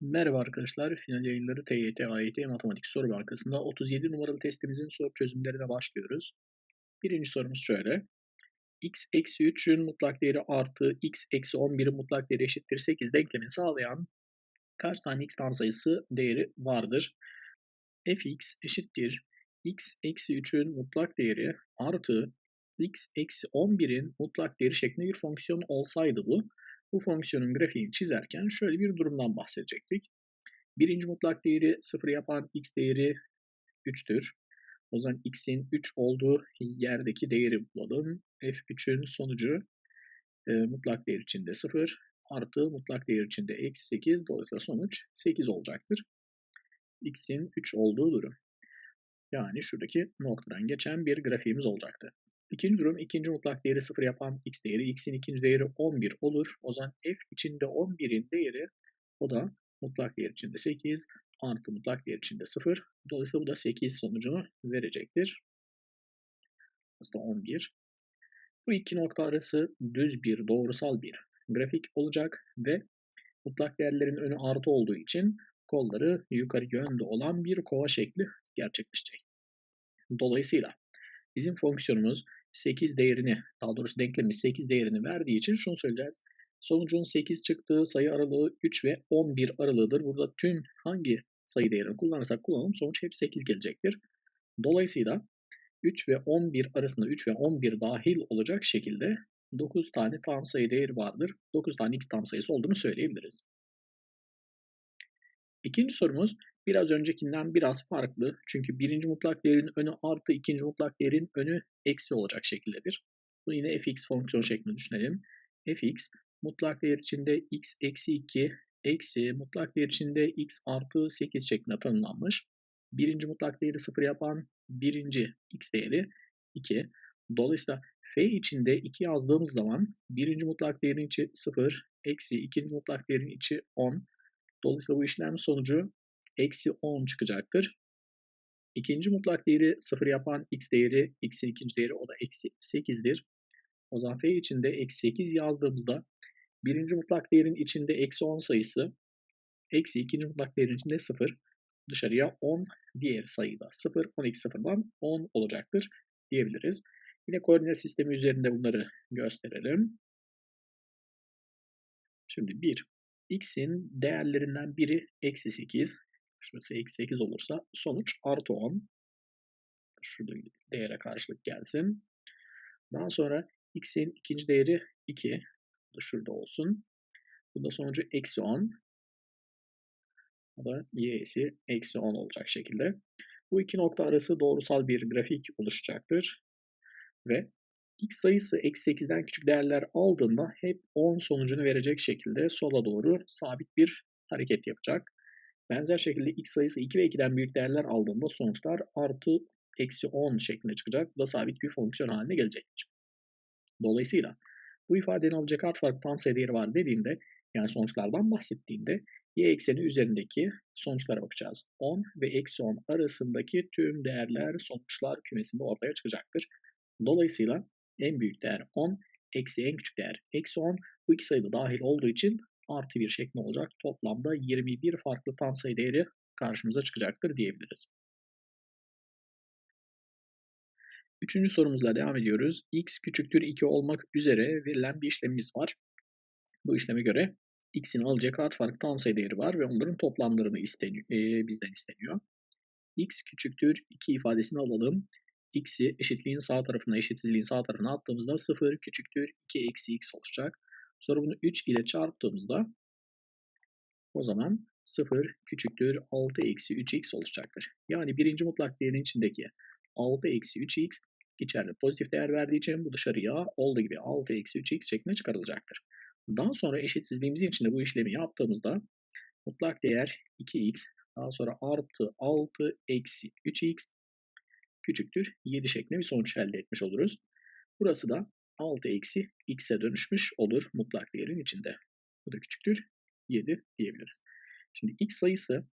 Merhaba arkadaşlar, final yayınları TYT, AYT Matematik Soru Bankası'nda 37 numaralı testimizin soru çözümlerine başlıyoruz. Birinci sorumuz şöyle. x eksi 3'ün mutlak değeri artı x eksi 11'in mutlak değeri eşittir 8 denklemini sağlayan kaç tane x tam sayısı değeri vardır? fx eşittir x eksi 3'ün mutlak değeri artı x eksi 11'in mutlak değeri şeklinde bir fonksiyon olsaydı bu, bu fonksiyonun grafiğini çizerken şöyle bir durumdan bahsedecektik. Birinci mutlak değeri 0 yapan x değeri 3'tür. O zaman x'in 3 olduğu yerdeki değeri bulalım. f3'ün sonucu e, mutlak değer içinde 0 artı mutlak değer içinde eksi 8. Dolayısıyla sonuç 8 olacaktır. x'in 3 olduğu durum. Yani şuradaki noktadan geçen bir grafiğimiz olacaktı. İkinci durum ikinci mutlak değeri 0 yapan x değeri. x'in ikinci değeri 11 olur. O zaman f içinde 11'in değeri o da mutlak değer içinde 8 artı mutlak değer içinde 0. Dolayısıyla bu da 8 sonucunu verecektir. Aslında 11. Bu iki nokta arası düz bir doğrusal bir grafik olacak ve mutlak değerlerin önü artı olduğu için kolları yukarı yönde olan bir kova şekli gerçekleşecek. Dolayısıyla bizim fonksiyonumuz 8 değerini, daha doğrusu denklemi 8 değerini verdiği için şunu söyleyeceğiz. Sonucun 8 çıktığı sayı aralığı 3 ve 11 aralığıdır. Burada tüm hangi sayı değerini kullanırsak kullanalım sonuç hep 8 gelecektir. Dolayısıyla 3 ve 11 arasında 3 ve 11 dahil olacak şekilde 9 tane tam sayı değeri vardır. 9 tane x tam sayısı olduğunu söyleyebiliriz. İkinci sorumuz biraz öncekinden biraz farklı. Çünkü birinci mutlak değerin önü artı ikinci mutlak değerin önü eksi olacak şekildedir. Bunu yine fx fonksiyon şeklinde düşünelim. fx mutlak değer içinde x eksi 2 eksi mutlak değer içinde x artı 8 şeklinde tanımlanmış. Birinci mutlak değeri 0 yapan birinci x değeri 2. Dolayısıyla f içinde 2 yazdığımız zaman birinci mutlak değerin içi 0 eksi ikinci mutlak değerin içi 10. Dolayısıyla bu işlem sonucu eksi 10 çıkacaktır. İkinci mutlak değeri 0 yapan x değeri, x'in ikinci değeri o da eksi 8'dir. O zaman f içinde eksi 8 yazdığımızda birinci mutlak değerin içinde eksi 10 sayısı, eksi ikinci mutlak değerin içinde 0, dışarıya 10, diğer sayıda 0, 12 sıfırdan 10 olacaktır diyebiliriz. Yine koordinat sistemi üzerinde bunları gösterelim. Şimdi 1, x'in değerlerinden biri eksi 8, şurası eksi 8 olursa sonuç artı 10. Şurada değere karşılık gelsin. Daha sonra x'in ikinci değeri 2. Bu da şurada olsun. Bunda sonucu eksi 10. Bu da y'si eksi 10 olacak şekilde. Bu iki nokta arası doğrusal bir grafik oluşacaktır. Ve x sayısı eksi 8'den küçük değerler aldığında hep 10 sonucunu verecek şekilde sola doğru sabit bir hareket yapacak. Benzer şekilde x sayısı 2 ve 2'den büyük değerler aldığında sonuçlar artı eksi 10 şeklinde çıkacak. Bu da sabit bir fonksiyon haline gelecektir. Dolayısıyla bu ifadenin alacak art farklı tam sayı var dediğinde yani sonuçlardan bahsettiğinde y ekseni üzerindeki sonuçlara bakacağız. 10 ve eksi 10 arasındaki tüm değerler sonuçlar kümesinde ortaya çıkacaktır. Dolayısıyla en büyük değer 10, eksi en küçük değer eksi 10. Bu iki sayıda dahil olduğu için artı bir şeklinde olacak. Toplamda 21 farklı tam sayı değeri karşımıza çıkacaktır diyebiliriz. Üçüncü sorumuzla devam ediyoruz. x küçüktür 2 olmak üzere verilen bir işlemimiz var. Bu işleme göre x'in alacak art farklı tam sayı değeri var ve onların toplamlarını isteniyor, e, bizden isteniyor. x küçüktür 2 ifadesini alalım. x'i eşitliğin sağ tarafına, eşitsizliğin sağ tarafına attığımızda 0 küçüktür 2 eksi x olacak. Sonra bunu 3 ile çarptığımızda o zaman 0 küçüktür 6 eksi 3x olacaktır. Yani birinci mutlak değerin içindeki 6 eksi 3x içeride pozitif değer verdiği için bu dışarıya olduğu gibi 6 eksi 3x şeklinde çıkarılacaktır. Daha sonra eşitsizliğimizin içinde bu işlemi yaptığımızda mutlak değer 2x daha sonra artı 6 eksi 3x küçüktür 7 şeklinde bir sonuç elde etmiş oluruz. Burası da 6 eksi x'e dönüşmüş olur mutlak değerin içinde. Bu da küçüktür 7 diyebiliriz. Şimdi x sayısı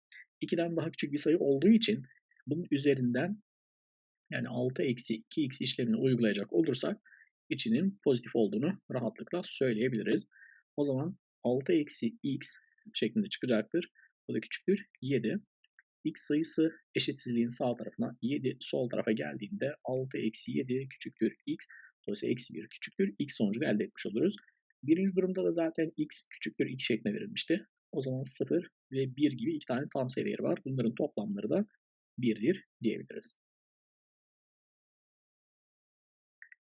2'den daha küçük bir sayı olduğu için bunun üzerinden yani 6 eksi 2x işlemini uygulayacak olursak içinin pozitif olduğunu rahatlıkla söyleyebiliriz. O zaman 6 eksi x şeklinde çıkacaktır. O da küçüktür 7. X sayısı eşitsizliğin sağ tarafına 7 sol tarafa geldiğinde 6 eksi 7 küçüktür X. Dolayısıyla eksi 1 küçüktür. X sonucunu elde etmiş oluruz. Birinci durumda da zaten X küçüktür 2 şeklinde verilmişti. O zaman 0 ve 1 gibi iki tane tam sayı değeri var. Bunların toplamları da 1'dir diyebiliriz.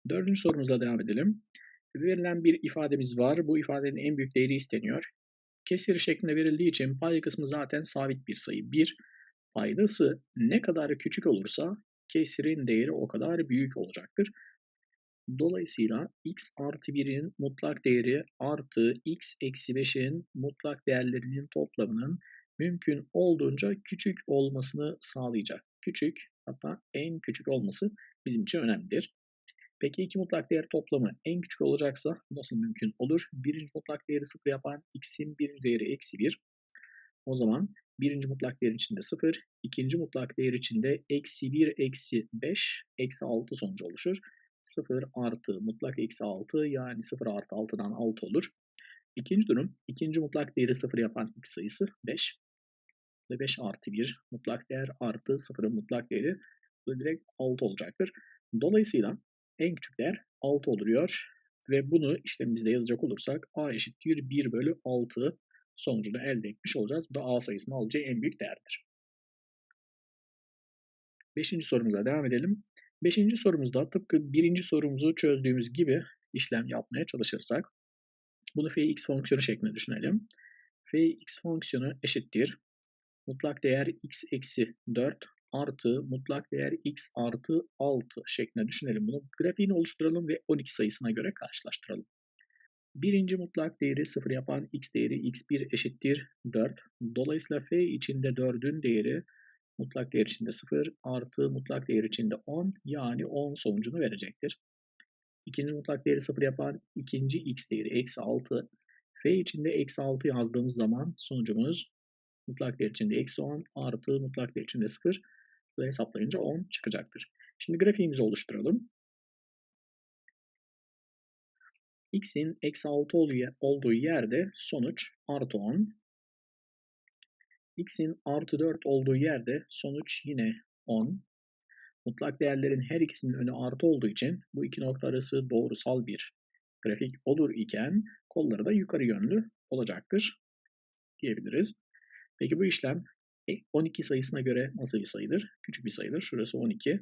Dördüncü sorumuzla devam edelim. Verilen bir ifademiz var. Bu ifadenin en büyük değeri isteniyor. Kesir şeklinde verildiği için pay kısmı zaten sabit bir sayı. 1. Paydası ne kadar küçük olursa kesirin değeri o kadar büyük olacaktır. Dolayısıyla x artı 1'in mutlak değeri artı x eksi 5'in mutlak değerlerinin toplamının mümkün olduğunca küçük olmasını sağlayacak. Küçük hatta en küçük olması bizim için önemlidir. Peki iki mutlak değer toplamı en küçük olacaksa nasıl mümkün olur? Birinci mutlak değeri 0 yapan x'in birinci değeri eksi 1. O zaman birinci mutlak değer içinde 0, ikinci mutlak değer içinde eksi 1 eksi 5 eksi 6 sonucu oluşur. 0 artı mutlak eksi 6 yani 0 artı 6'dan 6 olur. İkinci durum ikinci mutlak değeri 0 yapan x sayısı 5 ve 5 artı 1 mutlak değer artı 0'ın mutlak değeri bu direkt 6 olacaktır. Dolayısıyla en küçük değer 6 oluyor ve bunu işlemimizde yazacak olursak a eşittir 1 bölü 6 sonucunu elde etmiş olacağız. Bu da a sayısının alacağı en büyük değerdir. Beşinci sorumuza devam edelim. Beşinci sorumuzda tıpkı birinci sorumuzu çözdüğümüz gibi işlem yapmaya çalışırsak bunu fx fonksiyonu şeklinde düşünelim. fx fonksiyonu eşittir. Mutlak değer x eksi 4 artı mutlak değer x artı 6 şeklinde düşünelim bunu. Grafiğini oluşturalım ve 12 sayısına göre karşılaştıralım. Birinci mutlak değeri 0 yapan x değeri x1 eşittir 4. Dolayısıyla f içinde 4'ün değeri mutlak değer içinde 0 artı mutlak değer içinde 10 yani 10 sonucunu verecektir. İkinci mutlak değeri 0 yapan ikinci x değeri eksi 6. F içinde eksi 6 yazdığımız zaman sonucumuz mutlak değer içinde eksi 10 artı mutlak değer içinde 0 ve hesaplayınca 10 çıkacaktır. Şimdi grafiğimizi oluşturalım. x'in eksi 6 olduğu yerde sonuç artı 10 x'in artı 4 olduğu yerde sonuç yine 10. Mutlak değerlerin her ikisinin önü artı olduğu için bu iki nokta arası doğrusal bir grafik olur iken kolları da yukarı yönlü olacaktır diyebiliriz. Peki bu işlem 12 sayısına göre nasıl bir sayıdır? Küçük bir sayıdır. Şurası 12.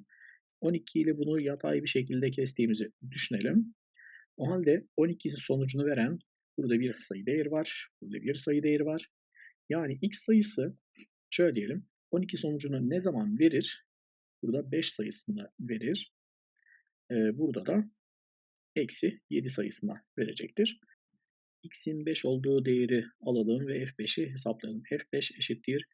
12 ile bunu yatay bir şekilde kestiğimizi düşünelim. O halde 12 sonucunu veren burada bir sayı değeri var. Burada bir sayı değeri var. Yani x sayısı şöyle diyelim 12 sonucunu ne zaman verir? Burada 5 sayısında verir. Ee, burada da eksi 7 sayısında verecektir. x'in 5 olduğu değeri alalım ve f5'i hesaplayalım. f5 eşittir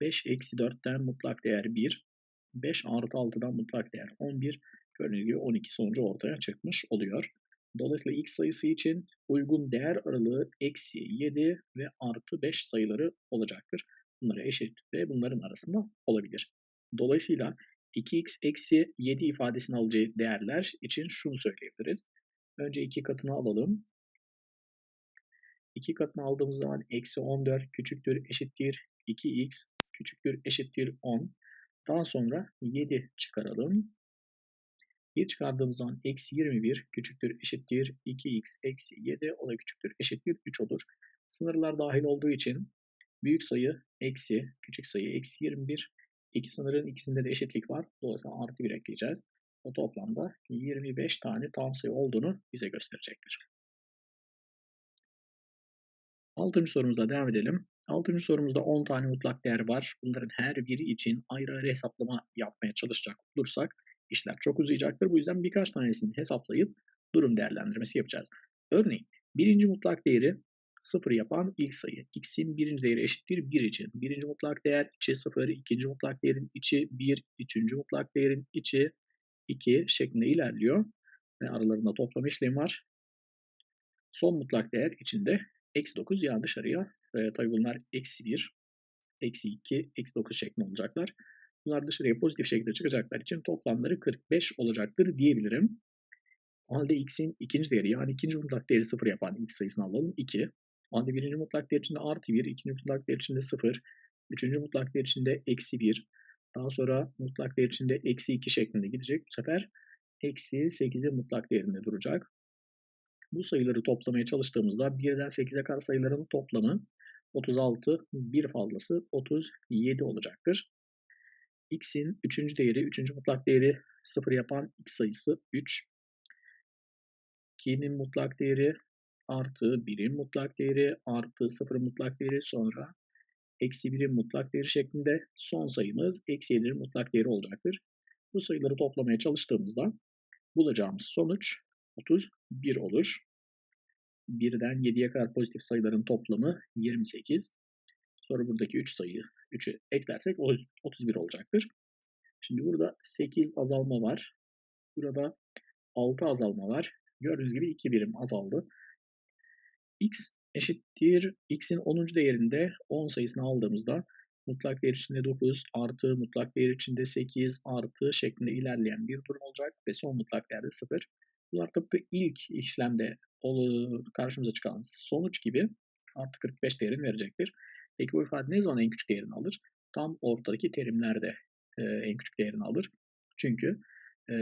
5 eksi 4'ten mutlak değer 1. 5 artı 6'dan mutlak değer 11. Gördüğünüz gibi 12 sonucu ortaya çıkmış oluyor. Dolayısıyla x sayısı için uygun değer aralığı eksi 7 ve artı 5 sayıları olacaktır. Bunları eşit ve bunların arasında olabilir. Dolayısıyla 2x eksi 7 ifadesini alacağı değerler için şunu söyleyebiliriz. Önce 2 katını alalım. 2 katını aldığımız zaman eksi 14 küçüktür eşittir 2x küçüktür eşittir 10. Daha sonra 7 çıkaralım. 1 çıkardığımız zaman eksi 21 küçüktür eşittir 2x eksi 7 o da küçüktür eşittir 3 olur. Sınırlar dahil olduğu için büyük sayı eksi küçük sayı eksi 21 iki sınırın ikisinde de eşitlik var. Dolayısıyla artı 1 ekleyeceğiz. O toplamda 25 tane tam sayı olduğunu bize gösterecektir. Altıncı sorumuza devam edelim. Altıncı sorumuzda 10 tane mutlak değer var. Bunların her biri için ayrı ayrı hesaplama yapmaya çalışacak olursak işler çok uzayacaktır. Bu yüzden birkaç tanesini hesaplayıp durum değerlendirmesi yapacağız. Örneğin birinci mutlak değeri 0 yapan ilk sayı. X'in birinci değeri eşittir 1 için. Birinci mutlak değer içi 0, ikinci mutlak değerin içi 1, üçüncü mutlak değerin içi 2 şeklinde ilerliyor. Ve aralarında toplam işlem var. Son mutlak değer içinde eksi 9 yani dışarıya. E, tabii bunlar eksi 1, eksi 2, eksi 9 şeklinde olacaklar. Bunlar dışarıya pozitif şekilde çıkacaklar için toplamları 45 olacaktır diyebilirim. O halde x'in ikinci değeri yani ikinci mutlak değeri 0 yapan x sayısını alalım 2. O halde birinci mutlak değer içinde artı 1, ikinci mutlak değer içinde 0, üçüncü mutlak değer içinde eksi 1, daha sonra mutlak değer içinde eksi 2 şeklinde gidecek. Bu sefer eksi 8'in mutlak değerinde duracak. Bu sayıları toplamaya çalıştığımızda 1'den 8'e kadar sayıların toplamı 36, bir fazlası 37 olacaktır. X'in 3. değeri, 3. mutlak değeri 0 yapan x sayısı 3. 2'nin mutlak değeri artı 1'in mutlak değeri artı 0'ın mutlak değeri sonra eksi 1'in mutlak değeri şeklinde son sayımız eksi 7'nin mutlak değeri olacaktır. Bu sayıları toplamaya çalıştığımızda bulacağımız sonuç 31 olur. 1'den 7'ye kadar pozitif sayıların toplamı 28. Sonra buradaki 3 sayı 3'ü eklersek 31 olacaktır. Şimdi burada 8 azalma var. Burada 6 azalma var. Gördüğünüz gibi 2 birim azaldı. x eşittir x'in 10. değerinde 10 sayısını aldığımızda mutlak değer içinde 9 artı mutlak değer içinde 8 artı şeklinde ilerleyen bir durum olacak ve son mutlak değerde 0. Bunlar tıpkı ilk işlemde karşımıza çıkan sonuç gibi artı 45 değerini verecektir. Peki bu ifade ne zaman en küçük değerini alır? Tam ortadaki terimlerde e, en küçük değerini alır. Çünkü e,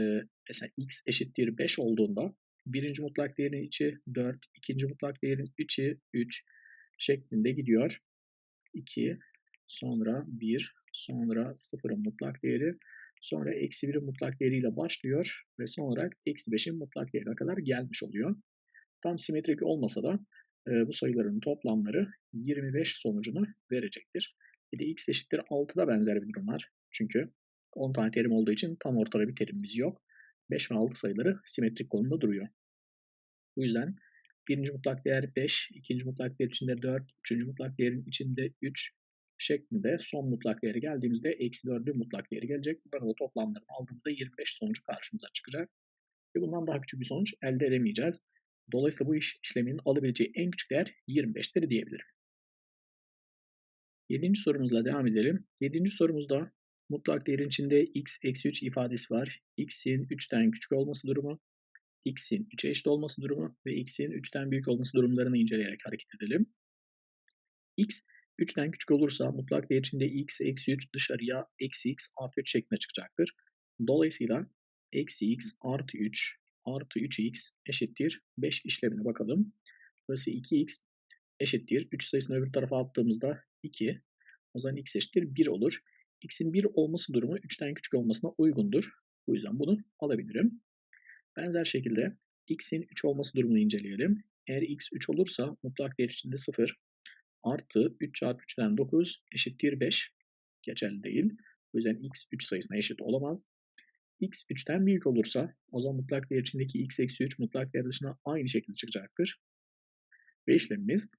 mesela x eşittir 5 olduğunda birinci mutlak değerin içi 4, ikinci mutlak değerin içi 3 şeklinde gidiyor. 2, sonra 1, sonra 0'ın mutlak değeri, sonra eksi 1'in mutlak değeriyle başlıyor ve son olarak eksi 5'in mutlak değerine kadar gelmiş oluyor. Tam simetrik olmasa da e, bu sayıların toplamları 25 sonucunu verecektir. Bir de x eşittir 6'da benzer bir durum var. Çünkü 10 tane terim olduğu için tam ortada bir terimimiz yok. 5 ve 6 sayıları simetrik konumda duruyor. Bu yüzden birinci mutlak değer 5, ikinci mutlak değer içinde 4, üçüncü mutlak değerin içinde 3 şeklinde son mutlak değeri geldiğimizde eksi 4'ün mutlak değeri gelecek. Bunların da toplamlarını aldığımızda 25 sonucu karşımıza çıkacak. Ve bundan daha küçük bir sonuç elde edemeyeceğiz. Dolayısıyla bu iş işleminin alabileceği en küçük değer 25'tir diyebilirim. Yedinci sorumuzla devam edelim. Yedinci sorumuzda mutlak değerin içinde x eksi 3 ifadesi var. x'in 3'ten küçük olması durumu, x'in 3'e eşit olması durumu ve x'in 3'ten büyük olması durumlarını inceleyerek hareket edelim. x 3'ten küçük olursa mutlak değer içinde x eksi 3 dışarıya eksi x artı 3 şeklinde çıkacaktır. Dolayısıyla eksi x artı 3 artı 3x eşittir 5 işlemine bakalım. Burası 2x eşittir. 3 sayısını öbür tarafa attığımızda 2. O zaman x eşittir 1 olur. x'in 1 olması durumu 3'ten küçük olmasına uygundur. Bu yüzden bunu alabilirim. Benzer şekilde x'in 3 olması durumunu inceleyelim. Eğer x 3 olursa mutlak değer içinde 0 artı 3 çarpı 3'ten 9 eşittir 5. Geçerli değil. O yüzden x 3 sayısına eşit olamaz x 3'ten büyük olursa o zaman mutlak değer içindeki x eksi 3 mutlak değer dışına aynı şekilde çıkacaktır. Ve işlemimiz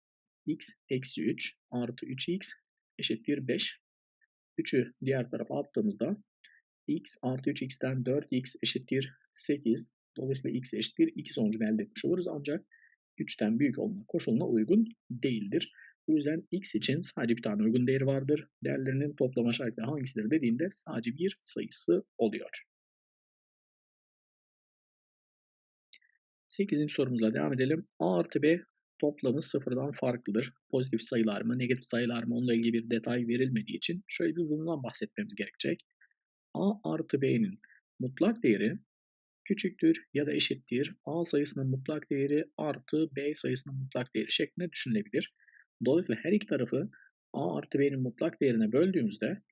x eksi 3 artı 3x eşittir 5. 3'ü diğer tarafa attığımızda x artı 3x'ten 4x eşittir 8. Dolayısıyla x eşittir 2 sonucunu elde etmiş oluruz. Ancak 3'ten büyük olma koşuluna uygun değildir. Bu yüzden x için sadece bir tane uygun değeri vardır. Değerlerinin toplam aşağıdakiler hangisidir dediğinde sadece bir sayısı oluyor. 8. sorumuzla devam edelim. A artı B toplamı sıfırdan farklıdır. Pozitif sayılar mı, negatif sayılar mı onunla ilgili bir detay verilmediği için şöyle bir bundan bahsetmemiz gerekecek. A artı B'nin mutlak değeri küçüktür ya da eşittir A sayısının mutlak değeri artı B sayısının mutlak değeri şeklinde düşünülebilir. Dolayısıyla her iki tarafı A artı B'nin mutlak değerine böldüğümüzde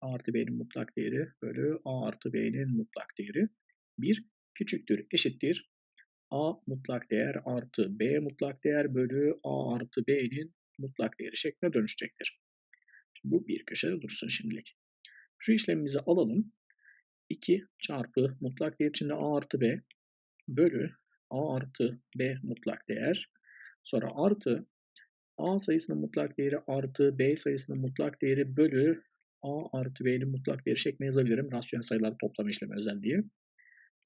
A artı B'nin mutlak değeri bölü A artı B'nin mutlak değeri 1 küçüktür eşittir A mutlak değer artı B mutlak değer bölü A artı B'nin mutlak değeri şeklinde dönüşecektir. Bu bir köşede dursun şimdilik. Şu işlemimizi alalım. 2 çarpı mutlak değer içinde A artı B bölü A artı B mutlak değer. Sonra artı A sayısının mutlak değeri artı B sayısının mutlak değeri bölü A artı B'nin mutlak değeri şeklinde yazabilirim. Rasyonel sayılar toplama işlemi özelliği.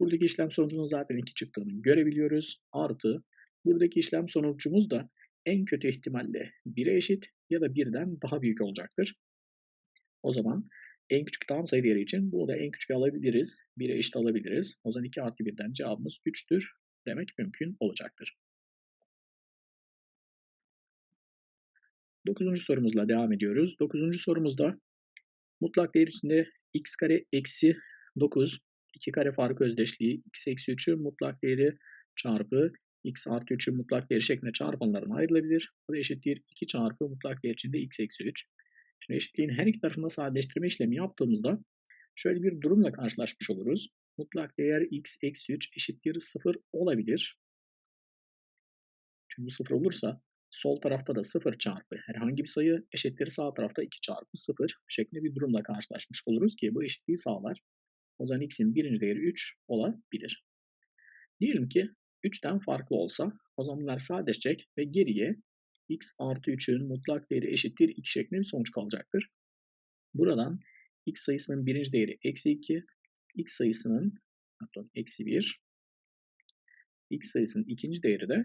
Buradaki işlem sonucunun zaten 2 çıktığını görebiliyoruz. Artı buradaki işlem sonucumuz da en kötü ihtimalle 1'e eşit ya da 1'den daha büyük olacaktır. O zaman en küçük tam sayı değeri için bunu da en küçük alabiliriz. 1'e eşit alabiliriz. O zaman 2 artı 1'den cevabımız 3'tür demek mümkün olacaktır. Dokuzuncu sorumuzla devam ediyoruz. Dokuzuncu sorumuzda mutlak değer içinde x kare eksi 9 2 kare farkı özdeşliği x eksi 3'ün mutlak değeri çarpı x artı 3'ün mutlak değeri şeklinde çarpanlarına ayrılabilir. Bu da eşittir 2 çarpı mutlak değer içinde x eksi 3. Şimdi eşitliğin her iki tarafında sadeleştirme işlemi yaptığımızda şöyle bir durumla karşılaşmış oluruz. Mutlak değer x eksi 3 eşittir 0 olabilir. Çünkü bu 0 olursa sol tarafta da 0 çarpı herhangi bir sayı eşittir sağ tarafta 2 çarpı 0 şeklinde bir durumla karşılaşmış oluruz ki bu eşitliği sağlar. O zaman x'in birinci değeri 3 olabilir. Diyelim ki 3'ten farklı olsa o zaman bunlar sadeleşecek ve geriye x artı 3'ün mutlak değeri eşittir 2 şeklinde bir sonuç kalacaktır. Buradan x sayısının birinci değeri eksi 2, x sayısının pardon eksi 1, x sayısının ikinci değeri de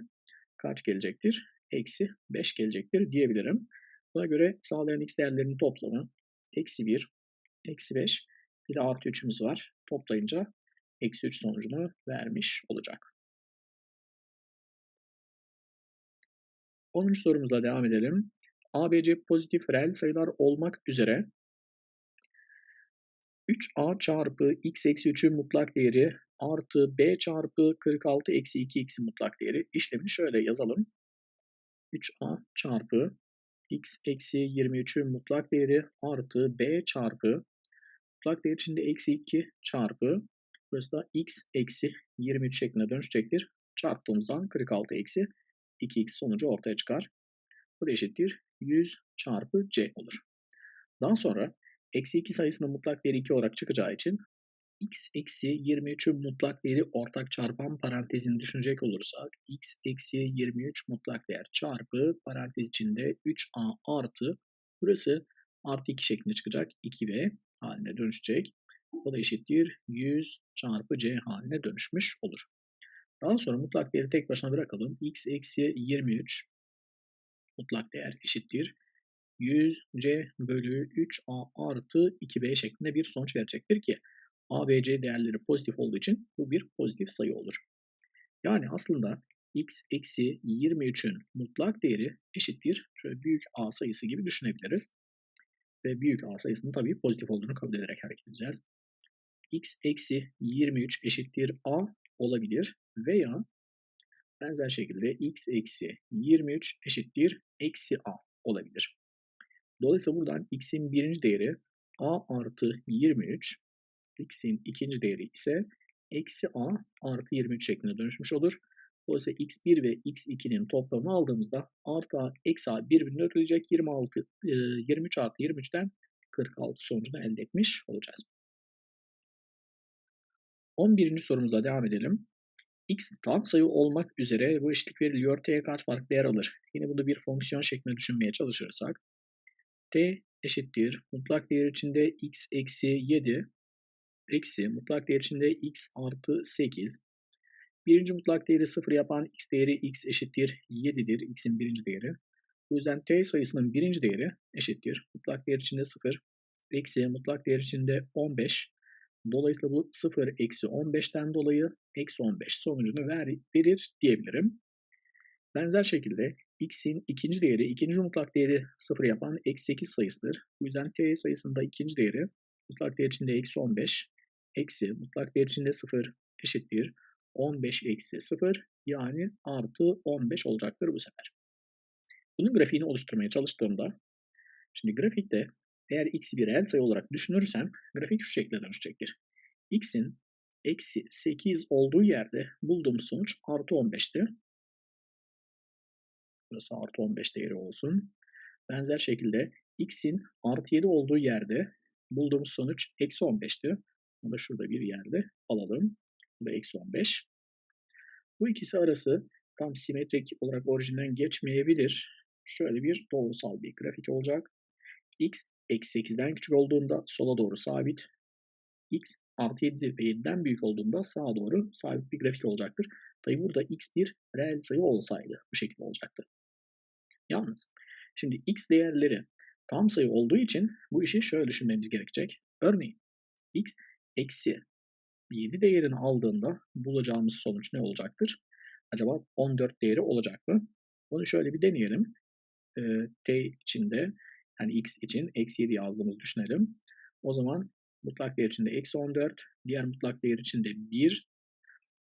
kaç gelecektir? Eksi 5 gelecektir diyebilirim. Buna göre sağlayan x değerlerinin toplamı eksi 1, eksi 5, bir de artı 3'ümüz var. Toplayınca eksi 3 sonucunu vermiş olacak. 10. sorumuzla devam edelim. ABC pozitif reel sayılar olmak üzere 3a çarpı x eksi 3'ün mutlak değeri artı b çarpı 46 eksi 2x'in mutlak değeri işlemini şöyle yazalım. 3a çarpı x eksi 23'ün mutlak değeri artı b çarpı mutlak değer içinde eksi 2 çarpı burası da x eksi 23 şeklinde dönüşecektir. Çarptığımızdan 46 eksi 2x sonucu ortaya çıkar. Bu da eşittir 100 çarpı c olur. Daha sonra eksi 2 sayısının mutlak değeri 2 olarak çıkacağı için x eksi 23'ün mutlak değeri ortak çarpan parantezini düşünecek olursak x eksi 23 mutlak değer çarpı parantez içinde 3a artı burası artı 2 şeklinde çıkacak 2b haline dönüşecek. O da eşittir 100 çarpı c haline dönüşmüş olur. Daha sonra mutlak değeri tek başına bırakalım. x eksi 23 mutlak değer eşittir. 100c bölü 3a artı 2b şeklinde bir sonuç verecektir ki a, b, c değerleri pozitif olduğu için bu bir pozitif sayı olur. Yani aslında x eksi 23'ün mutlak değeri eşittir. Şöyle büyük a sayısı gibi düşünebiliriz. Ve büyük a sayısının tabii pozitif olduğunu kabul ederek hareket edeceğiz. x eksi 23 eşittir a olabilir veya benzer şekilde x eksi 23 eşittir eksi a olabilir. Dolayısıyla buradan x'in birinci değeri a artı 23, x'in ikinci değeri ise eksi a artı 23 şeklinde dönüşmüş olur. Dolayısıyla x1 ve x2'nin toplamını aldığımızda artı a, eksi a birbirini öteleyecek 26, 23 artı 23'ten 46 sonucunu elde etmiş olacağız. 11. sorumuzla devam edelim. x tam sayı olmak üzere bu eşitlik veriliyor. t'ye kaç farklı değer alır? Yine bunu bir fonksiyon şeklinde düşünmeye çalışırsak. t eşittir. Mutlak değer içinde x eksi 7 eksi mutlak değer içinde x artı 8. Birinci mutlak değeri 0 yapan x değeri x eşittir 7'dir. x'in birinci değeri. Bu yüzden t sayısının birinci değeri eşittir. Mutlak değer içinde 0 eksi mutlak değer içinde 15 Dolayısıyla bu 0 eksi 15'ten dolayı eksi 15 sonucunu ver, verir diyebilirim. Benzer şekilde x'in ikinci değeri, ikinci mutlak değeri 0 yapan eksi 8 sayısıdır. Bu yüzden t sayısında ikinci değeri mutlak değer içinde eksi 15 eksi mutlak değer içinde 0 eşittir. 15 eksi 0 yani artı 15 olacaktır bu sefer. Bunun grafiğini oluşturmaya çalıştığımda şimdi grafikte eğer x'i bir reel sayı olarak düşünürsem grafik şu şekilde dönüşecektir. x'in eksi 8 olduğu yerde bulduğumuz sonuç artı 15'ti. Burası artı 15 değeri olsun. Benzer şekilde x'in artı 7 olduğu yerde bulduğumuz sonuç eksi 15'ti. Bunu da şurada bir yerde alalım. Bu da eksi 15. Bu ikisi arası tam simetrik olarak orijinden geçmeyebilir. Şöyle bir doğrusal bir grafik olacak. x eksi 8'den küçük olduğunda sola doğru sabit. x artı 7 ve 7'den büyük olduğunda sağa doğru sabit bir grafik olacaktır. Tabi burada x bir reel sayı olsaydı bu şekilde olacaktı. Yalnız şimdi x değerleri tam sayı olduğu için bu işi şöyle düşünmemiz gerekecek. Örneğin x eksi 7 değerini aldığında bulacağımız sonuç ne olacaktır? Acaba 14 değeri olacak mı? Bunu şöyle bir deneyelim. e, t içinde yani x için eksi 7 yazdığımızı düşünelim. O zaman mutlak değer içinde eksi 14, diğer mutlak değer içinde 1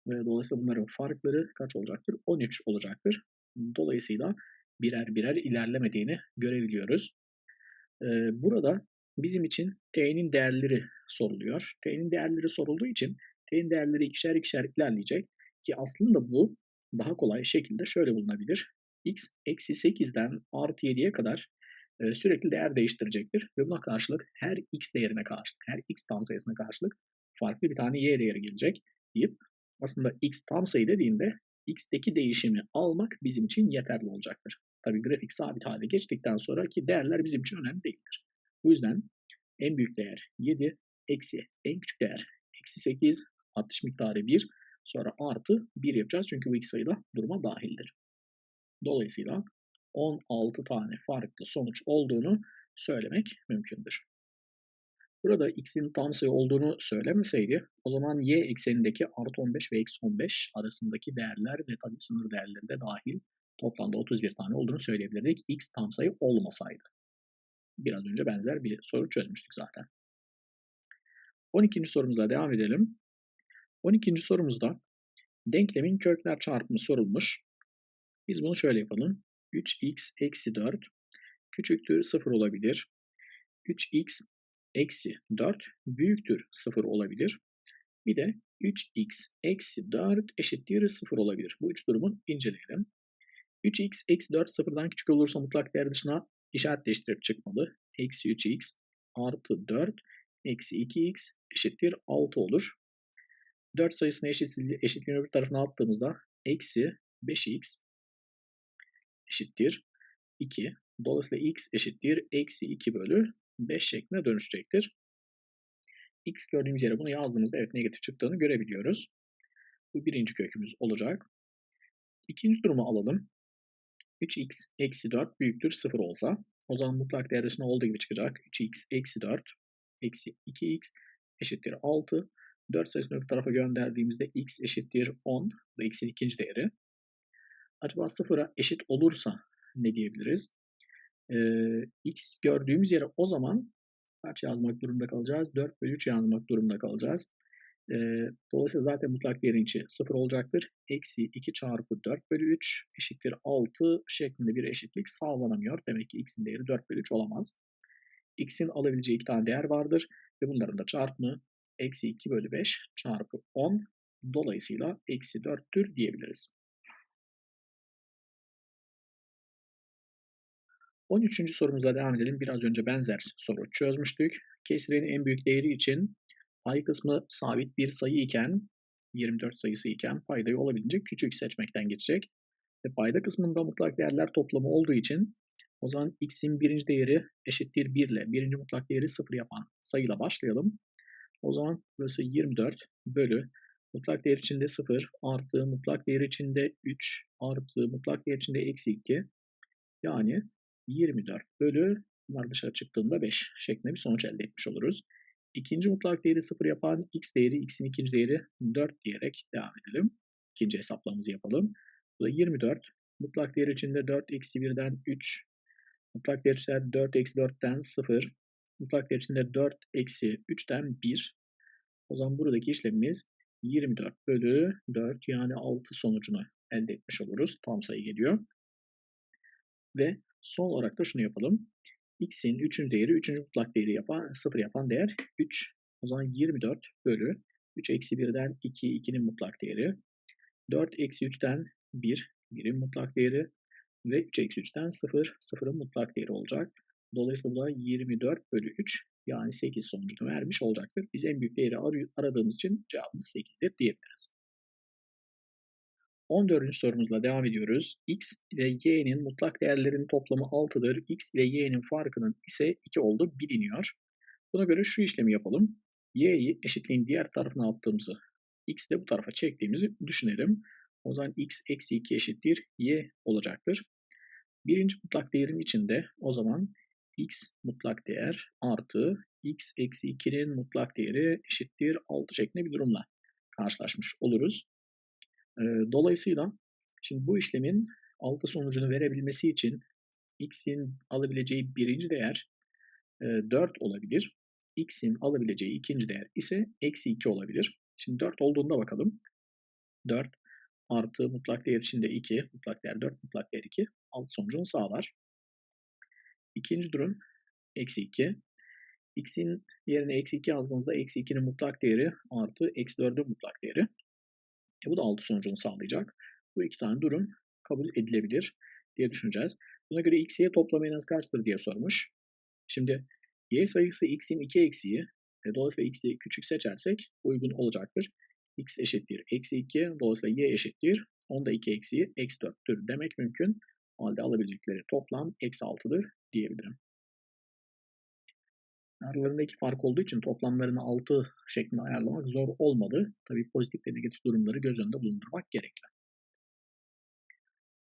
ve dolayısıyla bunların farkları kaç olacaktır? 13 olacaktır. Dolayısıyla birer birer ilerlemediğini görebiliyoruz. Ee, burada bizim için t'nin değerleri soruluyor. T'nin değerleri sorulduğu için t'nin değerleri ikişer ikişer ilerleyecek ki aslında bu daha kolay şekilde şöyle bulunabilir. x eksi 8'den artı 7'ye kadar e, sürekli değer değiştirecektir ve buna karşılık her x değerine karşılık, her x tam sayısına karşılık farklı bir tane y değeri gelecek deyip aslında x tam sayı dediğinde x'teki değişimi almak bizim için yeterli olacaktır. Tabi grafik sabit halde geçtikten sonraki değerler bizim için önemli değildir. Bu yüzden en büyük değer 7, eksi en küçük değer eksi 8, artış miktarı 1, sonra artı 1 yapacağız. Çünkü bu iki sayı da duruma dahildir. Dolayısıyla 16 tane farklı sonuç olduğunu söylemek mümkündür. Burada x'in tam sayı olduğunu söylemeseydi o zaman y eksenindeki artı 15 ve eksi 15 arasındaki değerler ve tabi sınır değerleri de dahil toplamda 31 tane olduğunu söyleyebilirdik. x tam sayı olmasaydı. Biraz önce benzer bir soru çözmüştük zaten. 12. sorumuza devam edelim. 12. sorumuzda denklemin kökler çarpımı sorulmuş. Biz bunu şöyle yapalım. 3x eksi 4 küçüktür 0 olabilir. 3x eksi 4 büyüktür 0 olabilir. Bir de 3x eksi 4 eşittir 0 olabilir. Bu üç durumu inceleyelim. 3x eksi 4 sıfırdan küçük olursa mutlak değer dışına işaret değiştirip çıkmalı. Eksi 3x artı 4 eksi 2x eşittir 6 olur. 4 sayısını eşitliğin, eşitliğin öbür tarafına attığımızda eksi 5x eşittir 2. Dolayısıyla x eşittir eksi 2 bölü 5 şeklinde dönüşecektir. x gördüğümüz yere bunu yazdığımızda evet negatif çıktığını görebiliyoruz. Bu birinci kökümüz olacak. İkinci durumu alalım. 3x eksi 4 büyüktür 0 olsa o zaman mutlak değer dışına olduğu gibi çıkacak. 3x eksi 4 eksi 2x eşittir 6. 4 sayısını öbür tarafa gönderdiğimizde x eşittir 10. Bu x'in ikinci değeri. Acaba sıfıra eşit olursa ne diyebiliriz? Ee, x gördüğümüz yere o zaman kaç yazmak durumunda kalacağız? 4 bölü 3 yazmak durumunda kalacağız. Ee, dolayısıyla zaten mutlak içi 0 olacaktır. Eksi 2 çarpı 4 bölü 3 eşittir 6 şeklinde bir eşitlik sağlanamıyor. Demek ki x'in değeri 4 bölü 3 olamaz. x'in alabileceği iki tane değer vardır ve bunların da çarpımı eksi 2 bölü 5 çarpı 10 dolayısıyla eksi 4'tür diyebiliriz. 13. sorumuza devam edelim. Biraz önce benzer soru çözmüştük. Kesirenin en büyük değeri için pay kısmı sabit bir sayı iken 24 sayısı iken paydayı olabildiğince küçük seçmekten geçecek. Ve payda kısmında mutlak değerler toplamı olduğu için o zaman x'in birinci değeri eşittir 1 ile birinci mutlak değeri 0 yapan sayıyla başlayalım. O zaman burası 24 bölü mutlak değer içinde 0 artı mutlak değer içinde 3 artı mutlak değer içinde eksi 2 yani 24 bölü bunlar dışarı çıktığında 5 şeklinde bir sonuç elde etmiş oluruz. İkinci mutlak değeri 0 yapan x değeri x'in ikinci değeri 4 diyerek devam edelim. İkinci hesaplamamızı yapalım. Bu da 24. Mutlak değer içinde 4 eksi 1'den 3. Mutlak değer içinde 4 eksi 4'ten 0. Mutlak değer içinde 4 eksi 3'ten 1. O zaman buradaki işlemimiz 24 bölü 4 yani 6 sonucunu elde etmiş oluruz. Tam sayı geliyor. Ve son olarak da şunu yapalım. X'in 3'ün değeri 3. mutlak değeri yapan 0 yapan değer 3. O zaman 24 bölü 3 eksi 1'den 2, 2'nin mutlak değeri. 4 eksi 3'ten 1, 1'in mutlak değeri. Ve 3 eksi 3'ten 0, 0'ın mutlak değeri olacak. Dolayısıyla bu da 24 bölü 3 yani 8 sonucunu vermiş olacaktır. Biz en büyük değeri aradığımız için cevabımız 8'dir diyebiliriz. 14. sorumuzla devam ediyoruz. x ile y'nin mutlak değerlerinin toplamı 6'dır. x ile y'nin farkının ise 2 olduğu biliniyor. Buna göre şu işlemi yapalım. y'yi eşitliğin diğer tarafına attığımızı x de bu tarafa çektiğimizi düşünelim. O zaman x eksi 2 eşittir y olacaktır. Birinci mutlak değerin içinde o zaman x mutlak değer artı x eksi 2'nin mutlak değeri eşittir 6 şeklinde bir durumla karşılaşmış oluruz. Dolayısıyla şimdi bu işlemin 6 sonucunu verebilmesi için x'in alabileceği birinci değer e, 4 olabilir. x'in alabileceği ikinci değer ise eksi 2 olabilir. Şimdi 4 olduğunda bakalım. 4 artı mutlak değer içinde 2, mutlak değer 4, mutlak değer 2 alt sonucunu sağlar. İkinci durum eksi 2. x'in yerine eksi 2 yazdığınızda eksi 2'nin mutlak değeri artı eksi 4'ün mutlak değeri. E bu da altı sonucunu sağlayacak. Bu iki tane durum kabul edilebilir diye düşüneceğiz. Buna göre x, y toplamayınız kaçtır diye sormuş. Şimdi y sayısı x'in 2 eksiği ve dolayısıyla x'i küçük seçersek uygun olacaktır. x eşittir eksi 2 dolayısıyla y eşittir 10'da 2 eksiği eksi 4'tür demek mümkün. O halde alabilecekleri toplam eksi 6'dır diyebilirim. Aralarındaki fark olduğu için toplamlarını 6 şeklinde ayarlamak zor olmadı. Tabii pozitif ve negatif durumları göz önünde bulundurmak gerekli.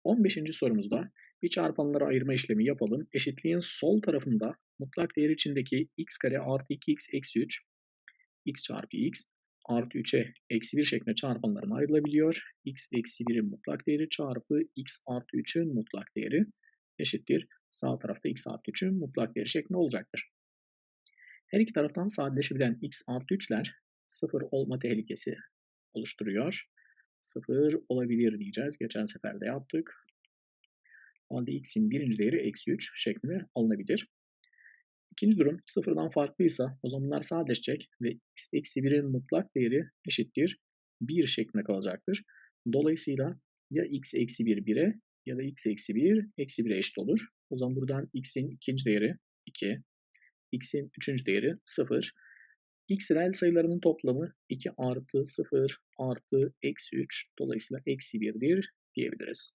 15. sorumuzda bir çarpanları ayırma işlemi yapalım. Eşitliğin sol tarafında mutlak değer içindeki x kare artı 2x eksi 3 x çarpı x artı 3'e eksi 1 şeklinde çarpanlarına ayrılabiliyor. x eksi 1'in mutlak değeri çarpı x artı 3'ün mutlak değeri eşittir. Sağ tarafta x artı 3'ün mutlak değeri şeklinde olacaktır. Her iki taraftan sadeleşebilen x artı 3'ler sıfır olma tehlikesi oluşturuyor. Sıfır olabilir diyeceğiz. Geçen sefer de yaptık. O halde x'in birinci değeri eksi 3 şeklinde alınabilir. İkinci durum sıfırdan farklıysa o zaman bunlar sadeleşecek ve x eksi 1'in mutlak değeri eşittir 1 şeklinde kalacaktır. Dolayısıyla ya x eksi 1 1'e ya da x eksi 1 eksi 1'e eşit olur. O zaman buradan x'in ikinci değeri 2, x'in üçüncü değeri 0. x reel sayılarının toplamı 2 artı 0 artı eksi 3 dolayısıyla eksi 1'dir diyebiliriz.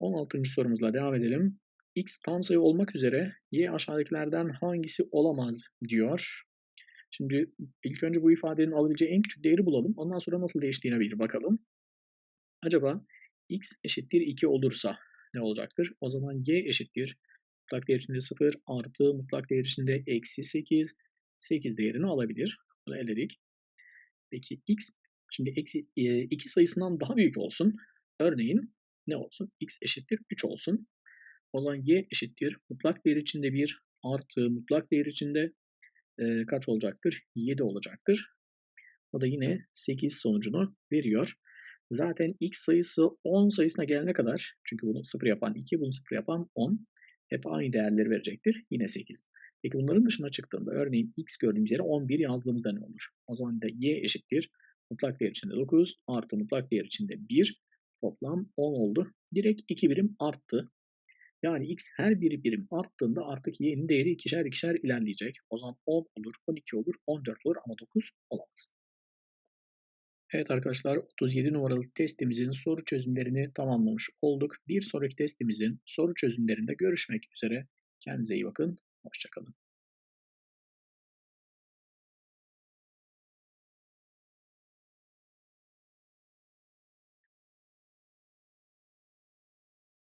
16. sorumuzla devam edelim. x tam sayı olmak üzere y aşağıdakilerden hangisi olamaz diyor. Şimdi ilk önce bu ifadenin alabileceği en küçük değeri bulalım. Ondan sonra nasıl değiştiğine bir bakalım. Acaba x eşittir 2 olursa ne olacaktır? O zaman y eşittir. Mutlak değer içinde 0 artı mutlak değer içinde eksi 8. 8 değerini alabilir. Bunu eledik. Peki x şimdi eksi 2 sayısından daha büyük olsun. Örneğin ne olsun? x eşittir 3 olsun. O zaman y eşittir. Mutlak değer içinde 1 artı mutlak değer içinde e, kaç olacaktır? 7 olacaktır. O da yine 8 sonucunu veriyor. Zaten x sayısı 10 sayısına gelene kadar çünkü bunu 0 yapan 2, bunu 0 yapan 10 hep aynı değerleri verecektir. Yine 8. Peki bunların dışına çıktığında örneğin x gördüğümüz yere 11 yazdığımızda ne olur? O zaman da y eşittir. Mutlak değer içinde 9 artı mutlak değer içinde 1 toplam 10 oldu. Direkt 2 birim arttı. Yani x her bir birim arttığında artık y'nin değeri ikişer ikişer ilerleyecek. O zaman 10 olur, 12 olur, 14 olur ama 9 olamaz. Evet arkadaşlar 37 numaralı testimizin soru çözümlerini tamamlamış olduk. Bir sonraki testimizin soru çözümlerinde görüşmek üzere. Kendinize iyi bakın. Hoşçakalın.